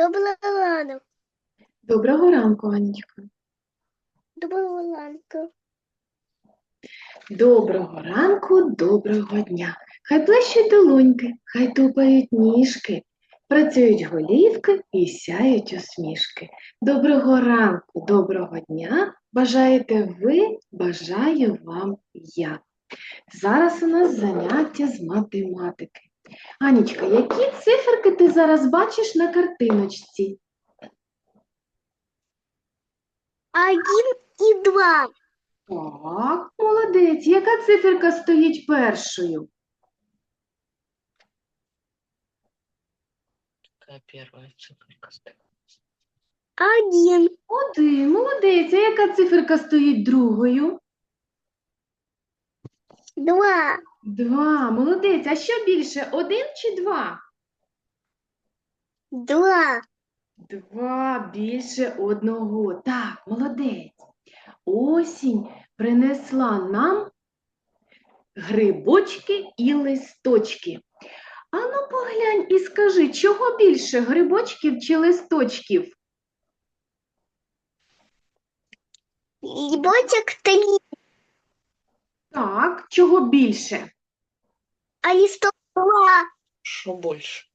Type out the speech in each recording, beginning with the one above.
Доброго ранку. Доброго ранку, Анечка. Доброго ранку. Доброго ранку, доброго дня. Хай плещуть долоньки, хай тупають ніжки, працюють голівки і сяють усмішки. Доброго ранку, доброго дня. Бажаєте ви, бажаю вам я. Зараз у нас заняття з математики. Анічка, які циферки ти зараз бачиш на картиночці? Один и два. Так, молодець. Яка циферка стоїть першою? Какая первая циферка стоит? Один. Один, молодець. А яка циферка стоїть другою? Два. Два, молодець. А що більше, один чи два? Два. Два більше одного. Так, молодець. Осінь принесла нам грибочки і листочки. Ану, поглянь і скажи, чого більше грибочків чи листочків? Ебочек три. Так, чого більше? А листок два. Что больше?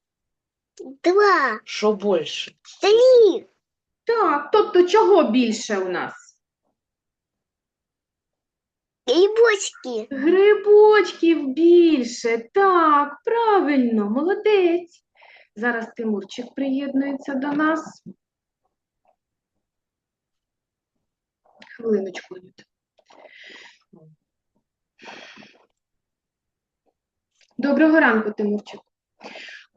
Два. Что больше? Три. Так, тобто чого більше у нас? Грибочки. Грибочків більше. Так, правильно, молодець. Зараз Тимурчик приєднується до нас. Хвилиночку. Нют. Доброго ранку, Тимурчик.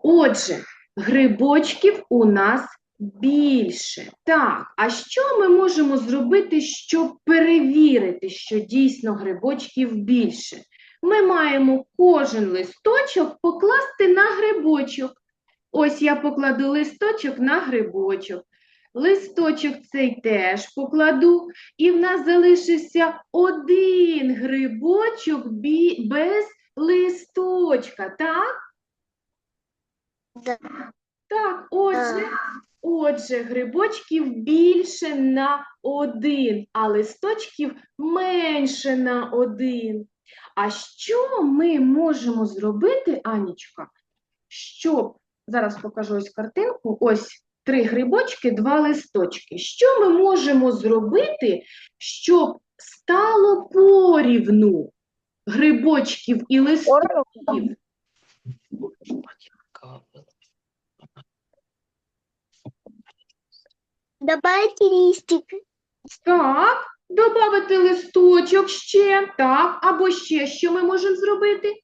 Отже, грибочків у нас більше. Так, а що ми можемо зробити, щоб перевірити, що дійсно грибочків більше? Ми маємо кожен листочок покласти на грибочок. Ось я покладу листочок на грибочок. Листочок цей теж покладу, і в нас залишився один грибочок без листочка, так? Да. Так, отже, отже, грибочків більше на один, а листочків менше на один. А що ми можемо зробити, Анічка, щоб, зараз покажу ось картинку, ось три грибочки, два листочки. Що ми можемо зробити, щоб стало порівну грибочків і листочків? Добавить листик. Так, додати листочок ще, так, або ще що ми можемо зробити?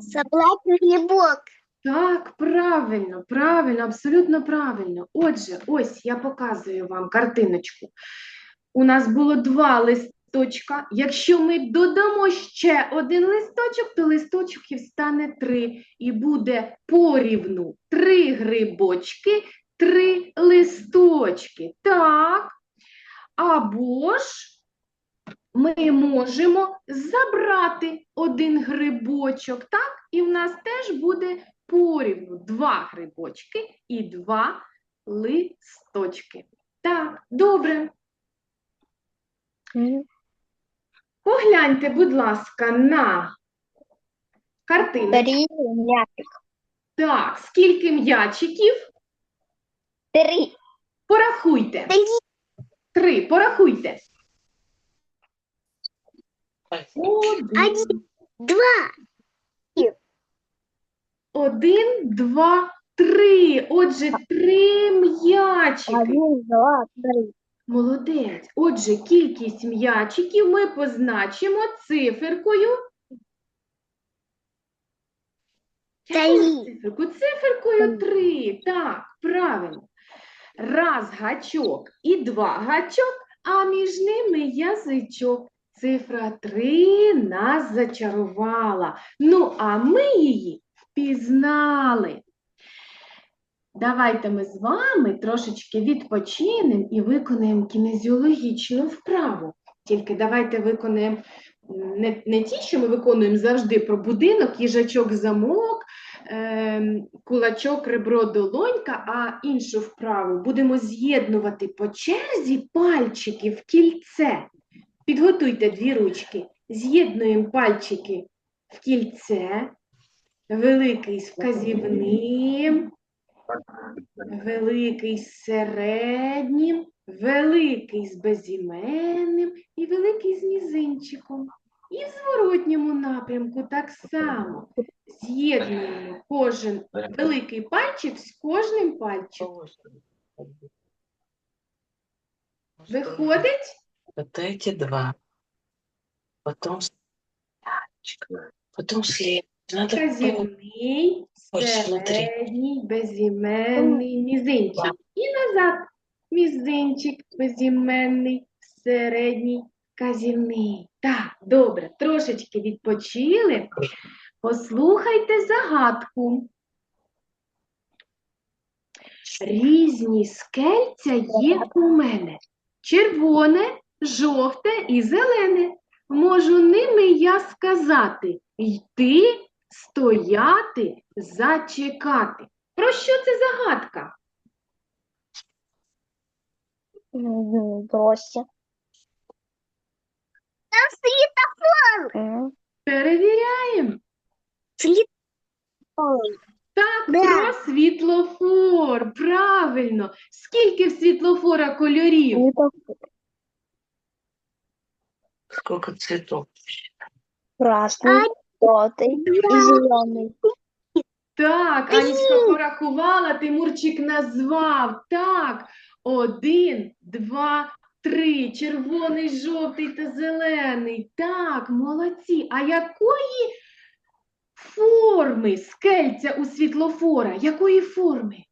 Собрать грибок. Так, правильно, правильно, абсолютно правильно. Отже, ось я показую вам картиночку. У нас було два листочка. Якщо ми додамо ще один листочок, то листочків стане три. І буде порівну три грибочки, три листочки. Так. Або ж ми можемо забрати один грибочок, так? І в нас теж буде порівну два грибочки і два листочки. Так, добре. Погляньте, будь ласка, на картину. Три мячик. Так, скільки м'ячиків? Три. Порахуйте. Три. Три, порахуйте. Один. Два. один, два, три. Отже, три м'ячики. Один, два, три. Молодець. Отже, кількість м'ячиків ми позначимо циферкою. Якою Три. Циферку? Циферкою 3. Так, правильно. Раз гачок і два гачок, а між ними язичок. Цифра 3 нас зачарувала. Ну, а ми її впізнали. Давайте ми з вами трошечки відпочинемо і виконаємо кінезіологічну вправу. Тільки давайте виконаємо не, не ті, що ми виконуємо завжди про будинок, їжачок, замок, ем, кулачок, ребро, долонька, а іншу вправу будемо з'єднувати по черзі пальчики в кільце. Підготуйте дві ручки. З'єднуємо пальчики в кільце. Великий з вказівним, великий з середнім, великий з безіменним і великий з мізинчиком. І в зворотньому напрямку так само з'єднуємо кожен великий пальчик з кожним пальчиком. Виходить? Вот эти два. Потом. Потом след. Надо смотри. середній, безіменний, мізинчик. І назад. Мізинчик, безіменний, середній, вказівний. Так, добре, трошечки відпочили. Послухайте загадку. Різні скельця є у мене. Червоне, жовте і зелене. Можу ними я сказати йти, стояти, зачекати. Про що це загадка? М, Бросьте. Там светофор. Перевіряємо. Светофор. Так, Да. про світлофор. Правильно. Скільки в світлофора кольорів? Светофор Сколько цветов? Красный, желтый и зеленый. Так, Анічка порахувала, Тимурчик назвав. Так, один, два, три. Червоний, жовтий та зелений. Так, молодці. А якої форми скельця у світлофора? Якої форми?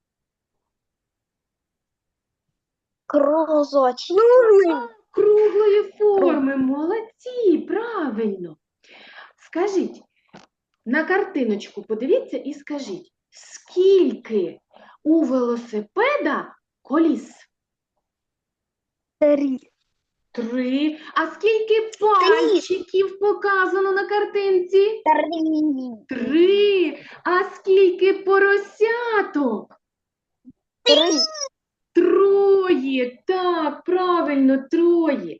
Кружочек. Круглої форми. Молодці, правильно. Скажіть, на картиночку подивіться і скажіть, скільки у велосипеда коліс? Три. Три. А скільки пальчиків показано на картинці? Три. Три. А скільки поросяток? Три. Троє. Так, правильно, троє.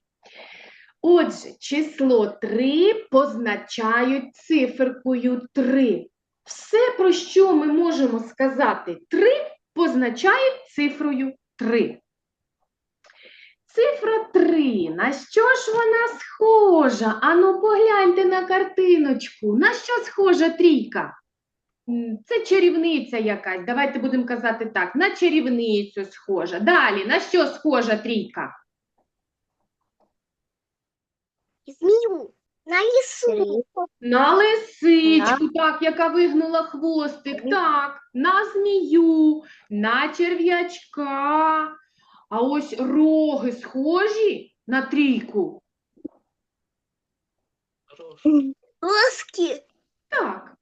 Отже, число 3 позначають циферкою 3. Все, про що ми можемо сказати 3, позначають цифрою 3. Цифра 3. На що ж вона схожа? Ану, погляньте на картиночку. На що схожа трійка? Це чарівниця якась. Давайте будемо казати так. На чарівницю схожа. Далі, на що схожа трійка? Змею. На лесу. На лисичку, так, яка вигнула хвостик, так, на змію, на черв'ячка. А ось роги схожі на трійку. Лоски. Так,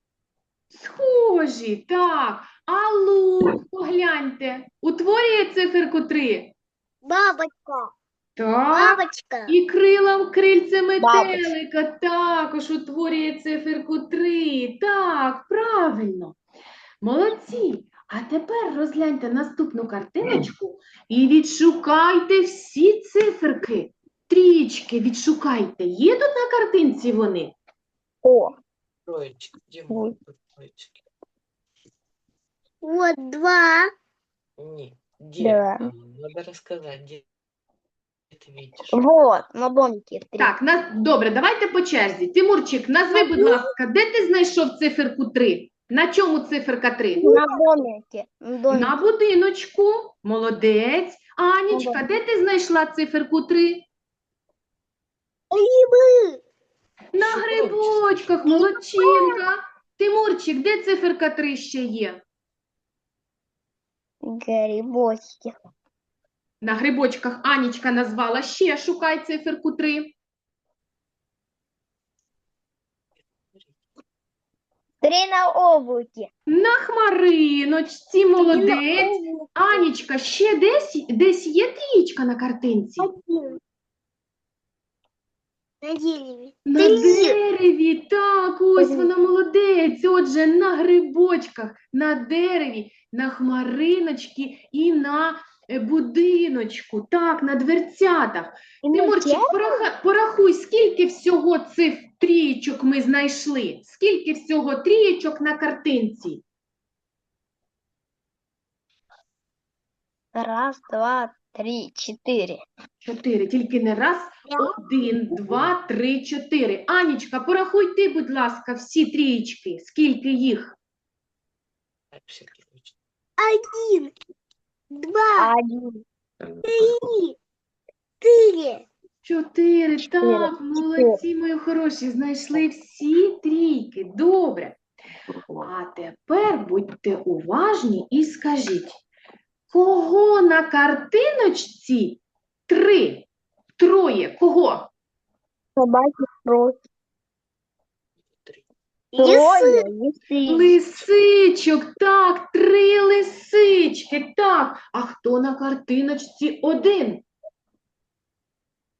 схожі, так. А лук, погляньте, утворює циферку 3. Бабочка. Так. Бабочка. І крилом крильце метелика також утворює циферку 3. Так, правильно. Молодці. А тепер розгляньте наступну картиночку і відшукайте всі циферки. Трічки відшукайте. Є тут на картинці вони? О. Троечки. Где Ой. могут быть троечки? Вот два. Не. Где? Да. А, Надо рассказать, где ты видишь. Вот, на домике три. Так, на... добре, давайте по черзі. Тимурчик, назви, будь ласка, де ти знайшов циферку 3? На чому циферка 3? На домике. На домике. На будиночку. Молодець. Анічка, Молодець. де ти знайшла циферку 3? Грибы. На Грибочки. грибочках, молодчинка. Тимурчик, де циферка 3 ще є? Грибочки. На грибочках Анічка назвала ще шукай циферку 3. Три на облаке. На хмариночці, молодець. Анічка, ще десь, десь є трічка на картинці? Один. На дереве. На дереві, так, ось вона молодець. Отже, на грибочках, на дереві, на хмариночці і на е, будиночку, так, на дверцятах. Тимурчик, пораха- порахуй, скільки всього цих трієчок ми знайшли? Скільки всього трієчок на картинці? Раз, два, три, четыре. Чотири. Тільки не раз. Один, два, три, чотири. Анічка, порахуй ти, будь ласка, всі трієчки. Скільки їх? Один, два, один, три, четыре. Чотири. Так, молодці, мої хороші. Знайшли всі трійки. Добре. А тепер будьте уважні і скажіть, кого на картиночці три? Троє. Кого? Собаки трое. три. Трое. Лисичок, так, три лисички, так. А хто на картиночці один?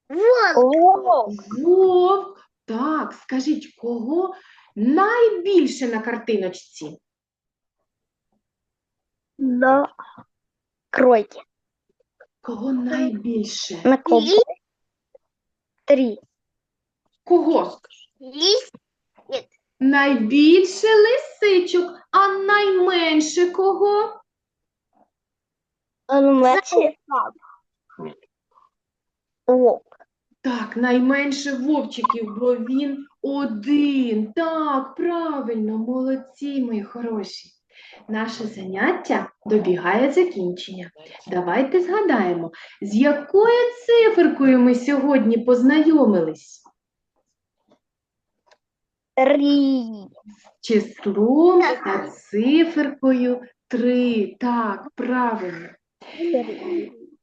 Волк. Вовк. Так, скажіть, кого найбільше на картиночці? Да. Кройте. Кого найбільше? На компас. Три. Кого? Лис. Найбільше лисичок, а найменше кого? Он младший. Так, найменше вовчиків, бо він один. Так, правильно, молодці, мої хороші. Наше заняття добігає закінчення. Давайте згадаємо, з якою циферкою ми сьогодні познайомились? Три. Числом та циферкою 3. Так, правильно.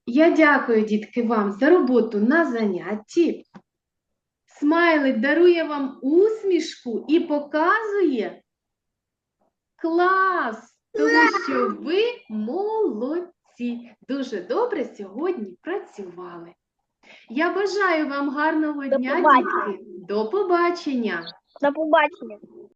Я дякую, дітки, вам за роботу на занятті. Смайлик дарує вам усмішку і показує клас, тому що ви молодці. Дуже добре сьогодні працювали. Я бажаю вам гарного До дня, побачення. дітки. До побачення. До побачення.